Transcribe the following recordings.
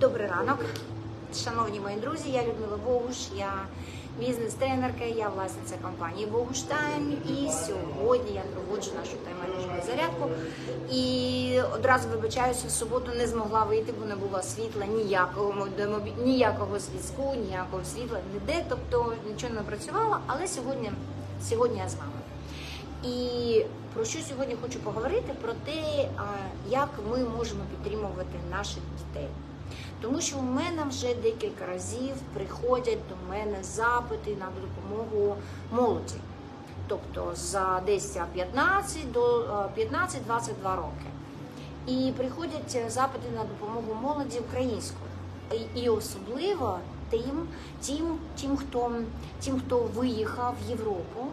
Добрий ранок, шановні мої друзі. Я Людмила Богуш, я бізнес-тренерка, я власниця компанії Богуш Тайм. І сьогодні я проводжу нашу тайм-менеджерну зарядку. І одразу вибачаюся, в суботу не змогла вийти, бо не було світла ніякого ніякого зв'язку, ніякого світла ніде, тобто нічого не працювала. Але сьогодні, сьогодні я з вами. І про що сьогодні хочу поговорити? Про те, як ми можемо підтримувати наших дітей. Тому що у мене вже декілька разів приходять до мене запити на допомогу молоді. Тобто за десь 15 до е, 15-22 роки. І приходять е, запити на допомогу молоді українською. І особливо тим, тим, тим, хто, тим, хто виїхав в Європу.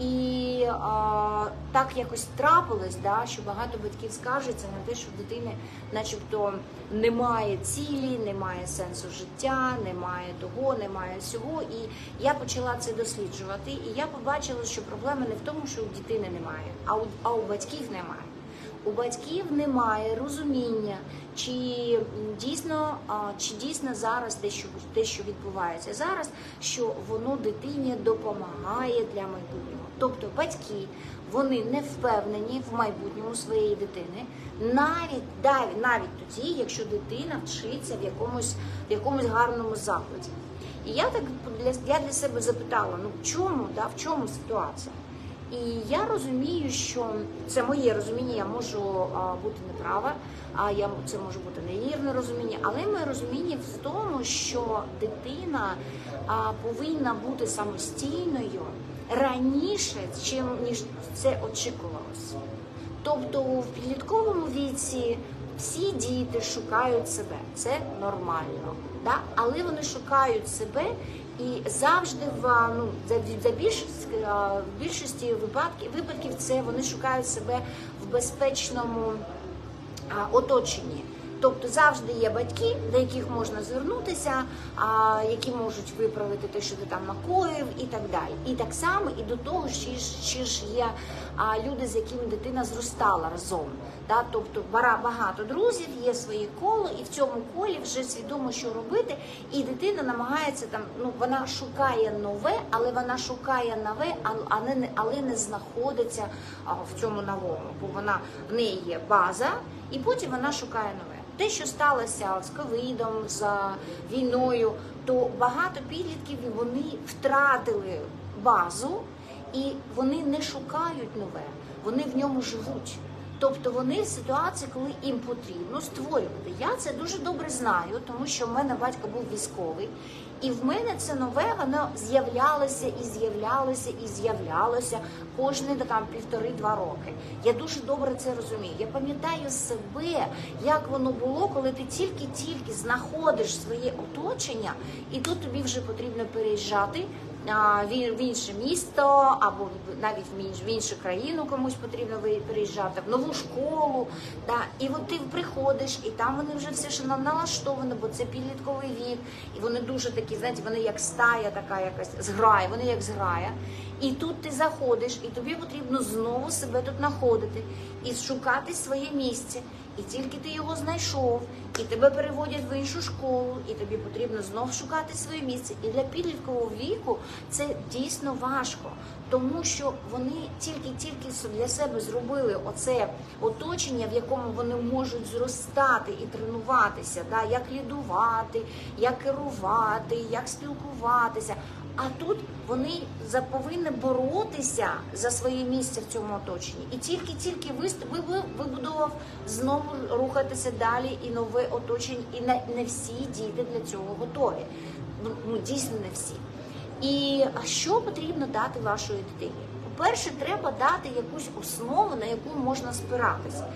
І а, так якось трапилось, да, що багато батьків скаржаться на те, що в дитини, начебто, немає цілі, немає сенсу життя, немає того, немає всього. І я почала це досліджувати, і я побачила, що проблема не в тому, що у дитини немає, а у, а у батьків немає. У батьків немає розуміння, чи дійсно, чи дійсно зараз те, що те, що відбувається зараз, що воно дитині допомагає для майбутнього. Тобто батьки вони не впевнені в майбутньому своєї дитини, навіть навіть, тоді, якщо дитина вчиться в якомусь в якомусь гарному закладі. І я так для я для себе запитала: ну в чому, да, в чому ситуація? І я розумію, що це моє розуміння, я можу а, бути неправа, а я це може бути невірне розуміння, але моє розуміння в тому, що дитина а, повинна бути самостійною раніше, чим ніж це очікувалося. Тобто в підлітковому віці всі діти шукають себе, це нормально, да? але вони шукають себе і завжди в ну за, більшість в більшості випадків випадків це вони шукають себе в безпечному оточенні. Тобто завжди є батьки, до яких можна звернутися, а, які можуть виправити те, що ти там накоїв, і так далі. І так само і до того, ж, ще ж є а, люди, з якими дитина зростала разом. Да? Тобто багато друзів, є своє коло, і в цьому колі вже свідомо, що робити. І дитина намагається там, ну вона шукає нове, але вона шукає нове, але не але не знаходиться а, в цьому новому, бо вона в неї є база, і потім вона шукає нове. Те, що сталося з ковідом, з війною, то багато підлітків вони втратили базу і вони не шукають нове, вони в ньому живуть. Тобто вони в ситуації, коли їм потрібно створювати. Я це дуже добре знаю, тому що в мене батько був військовий, і в мене це нове воно з'являлося і з'являлося і з'являлося кожні там півтори-два роки. Я дуже добре це розумію. Я пам'ятаю себе, як воно було, коли ти тільки-тільки знаходиш своє оточення, і тут тобі вже потрібно переїжджати в інше місто або навіть в інш- в іншу країну комусь потрібно переїжджати, в нову школу. Да. І от ти приходиш, і там вони вже все на- налаштовані, бо це підлітковий вік, і вони дуже такі, знаєте, вони як стая, така якась зграя, вони як зграя. І тут ти заходиш, і тобі потрібно знову себе тут знаходити і шукати своє місце. І тільки ти його знайшов, і тебе переводять в іншу школу, і тобі потрібно знов шукати своє місце. І для підліткового віку це дійсно важко, тому що вони тільки-тільки для себе зробили оце оточення, в якому вони можуть зростати і тренуватися, да, як лідувати, як керувати, як спілкуватися. А тут вони повинні боротися за своє місце в цьому оточенні. І тільки-тільки вибудував знову рухатися далі і нове оточення. І не, не всі діти для цього готові. Ну, ну дійсно не всі. І що потрібно дати вашої дитині? По-перше, треба дати якусь основу, на яку можна спиратися.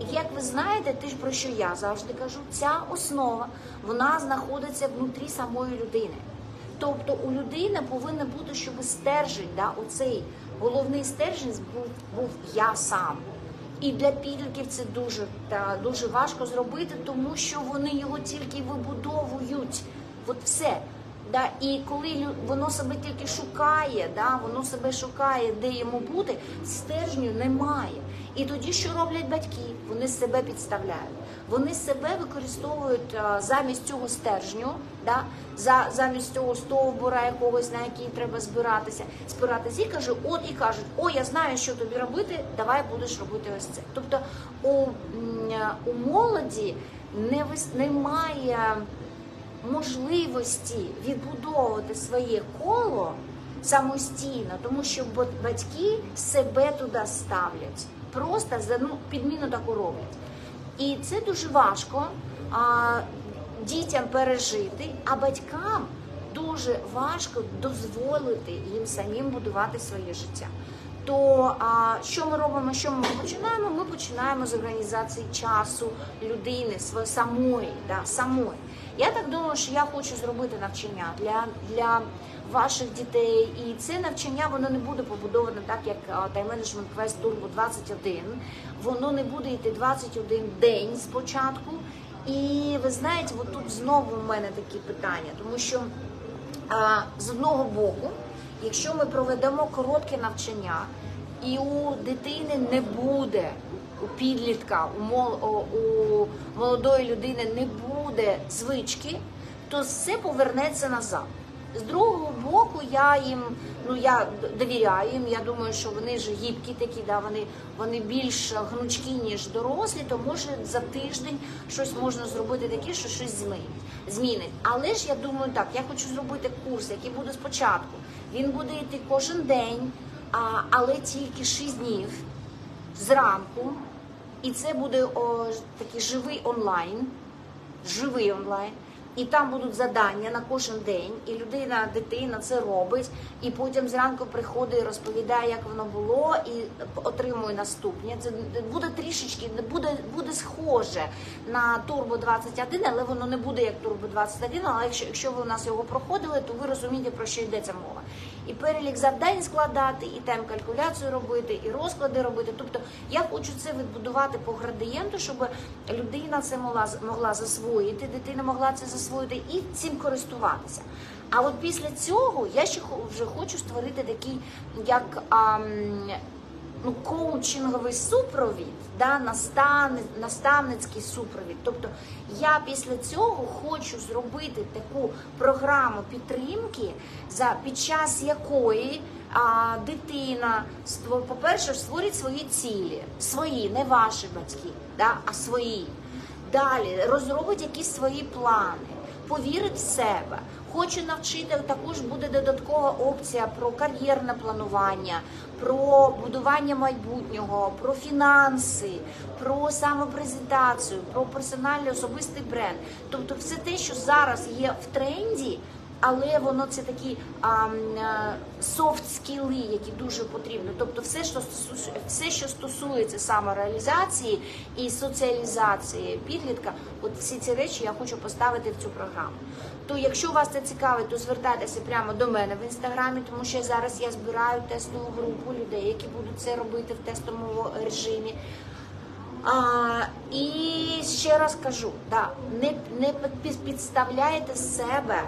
І як ви знаєте, те, про що я завжди кажу, ця основа вона знаходиться внутрі самої людини. Тобто у людини повинен бути, щоб стержень, да, оцей головний стержень був, був я сам. І для підлітків це дуже та дуже важко зробити, тому що вони його тільки вибудовують. От все. Да, і коли воно себе тільки шукає, да, воно себе шукає, де йому бути, стержню немає. І тоді що роблять батьки? Вони себе підставляють. Вони себе використовують замість цього стержню, да, за, замість цього стовбура якогось, на який треба збиратися, спиратися, і каже, от і кажуть, о, я знаю, що тобі робити, давай будеш робити ось це. Тобто у, у молоді не вис- немає можливості відбудовувати своє коло самостійно, тому що батьки себе туди ставлять. Просто ну, підміну таку роблять. І це дуже важко а, дітям пережити, а батькам дуже важко дозволити їм самим будувати своє життя. То а, що ми робимо? Що ми починаємо? Ми починаємо з організації часу людини своє самої, да, самої. Я так думаю, що я хочу зробити навчання для, для ваших дітей, і це навчання воно не буде побудоване так, як Management Quest Turbo 21. Воно не буде йти 21 день спочатку. І ви знаєте, от тут знову в мене такі питання, тому що а, з одного боку, якщо ми проведемо коротке навчання, і у дитини не буде, у підлітка, у, мол, у молодої людини не буде звички, то все повернеться назад. З другого боку, я їм ну я довіряю їм. Я думаю, що вони ж гібкі такі, да вони, вони більш гнучкі, ніж дорослі, то може за тиждень щось можна зробити таке, що щось змінить. змінить. Але ж я думаю, так, я хочу зробити курс, який буде спочатку. Він буде йти кожен день, а, але тільки 6 днів зранку. І це буде о, такий живий онлайн живий онлайн, і там будуть завдання на кожен день, і людина, дитина це робить, і потім зранку приходить і розповідає, як воно було, і отримує наступне. Це буде трішечки, буде, буде схоже на Turbo 21, але воно не буде як Turbo 21, але якщо, якщо ви у нас його проходили, то ви розумієте, про що йдеться мова. І перелік завдань складати, і тем калькуляцію робити, і розклади робити. Тобто я хочу це відбудувати по градієнту, щоб людина це могла, могла засвоїти, дитина могла це засвоїти і цим користуватися. А от після цього я ще вже хочу створити такий, як ам, ну, коучинговий супровід, да, наставни, наставницький супровід. Тобто я після цього хочу зробити таку програму підтримки, за, під час якої а, дитина, по-перше, створить свої цілі, свої, не ваші батьки, да, а свої. Далі розробить якісь свої плани, повірить в себе. Хочу навчити, також буде додаткова опція про кар'єрне планування, про будування майбутнього, про фінанси, про самопрезентацію, про персональний особистий бренд. Тобто, все те, що зараз є в тренді. Але воно це такі софт скіли, які дуже потрібні. Тобто, все, що все, що стосується самореалізації і соціалізації підлітка, от всі ці речі я хочу поставити в цю програму. То якщо вас це цікавить, то звертайтеся прямо до мене в інстаграмі, тому що зараз я збираю тестову групу людей, які будуть це робити в тестовому режимі. А, і ще раз кажу, да, не, не підставляйте себе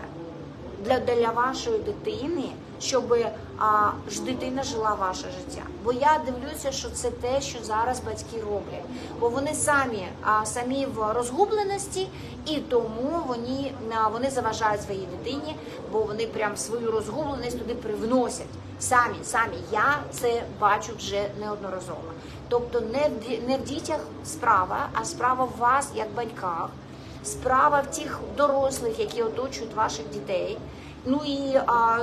для, для вашої дитини, щоб а, ж дитина жила ваше життя. Бо я дивлюся, що це те, що зараз батьки роблять. Бо вони самі а, самі в розгубленості, і тому вони, а, вони заважають своїй дитині, бо вони прям свою розгубленість туди привносять. Самі, самі я це бачу вже неодноразово. Тобто не в, не в дітях справа, а справа в вас, як батьках справа в тих дорослих, які оточують ваших дітей. Ну і, а,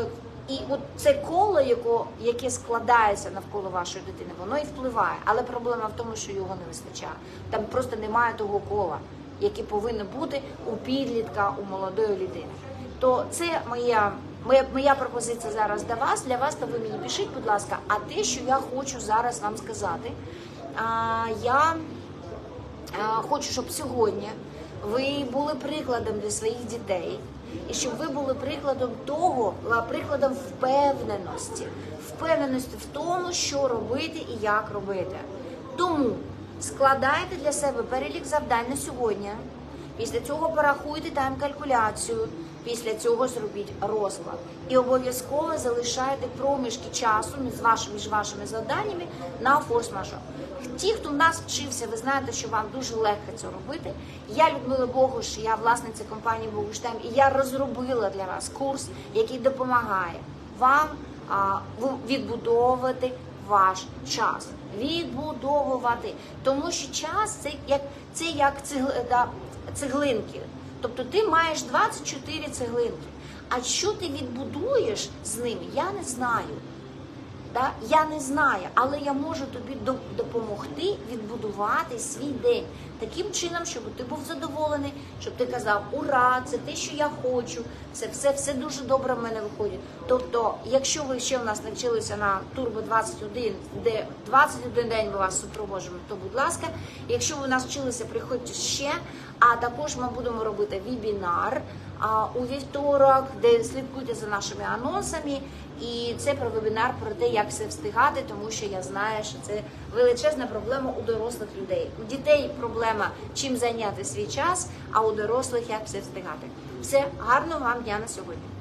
і от це коло, яко, яке складається навколо вашої дитини, воно і впливає. Але проблема в тому, що його не вистачає. Там просто немає того кола, яке повинно бути у підлітка, у молодої людини. То це моя. Моя, моя пропозиція зараз для вас. Для вас то ви мені пишіть, будь ласка. А те, що я хочу зараз вам сказати, а, я Е, Хочу, щоб сьогодні ви були прикладом для своїх дітей, і щоб ви були прикладом того, прикладом впевненості, впевненості в тому, що робити і як робити. Тому складайте для себе перелік завдань на сьогодні. Після цього порахуйте тайм-калькуляцію. Після цього зробіть розклад. І обов'язково залишайте проміжки часу між вашими, між вашими завданнями на форс-мажор. Ті, хто в нас вчився, ви знаєте, що вам дуже легко це робити. Я Людмила Богуш, я власниця компанії Богуштайм, і я розробила для вас курс, який допомагає вам а, відбудовувати ваш час. Відбудовувати. Тому що час це як це як цигли- цеглинки. Тобто ти маєш 24 цеглинки. А що ти відбудуєш з ними, я не знаю. Да? Я не знаю, але я можу тобі до- допомогти відбудувати свій день таким чином, щоб ти був задоволений, щоб ти казав Ура, це те, що я хочу, це все, все дуже добре в мене виходить. Тобто, якщо ви ще в нас навчилися на Турбо 21, де 21 день ми вас супроводжуємо, то будь ласка, якщо ви нас вчилися, приходьте ще. А також ми будемо робити вебінар у вівторок, де слідкуйте за нашими анонсами. І це про вебінар про те, як все встигати, тому що я знаю, що це величезна проблема у дорослих людей. У дітей проблема чим зайняти свій час, а у дорослих як все встигати. Все гарного вам дня на сьогодні.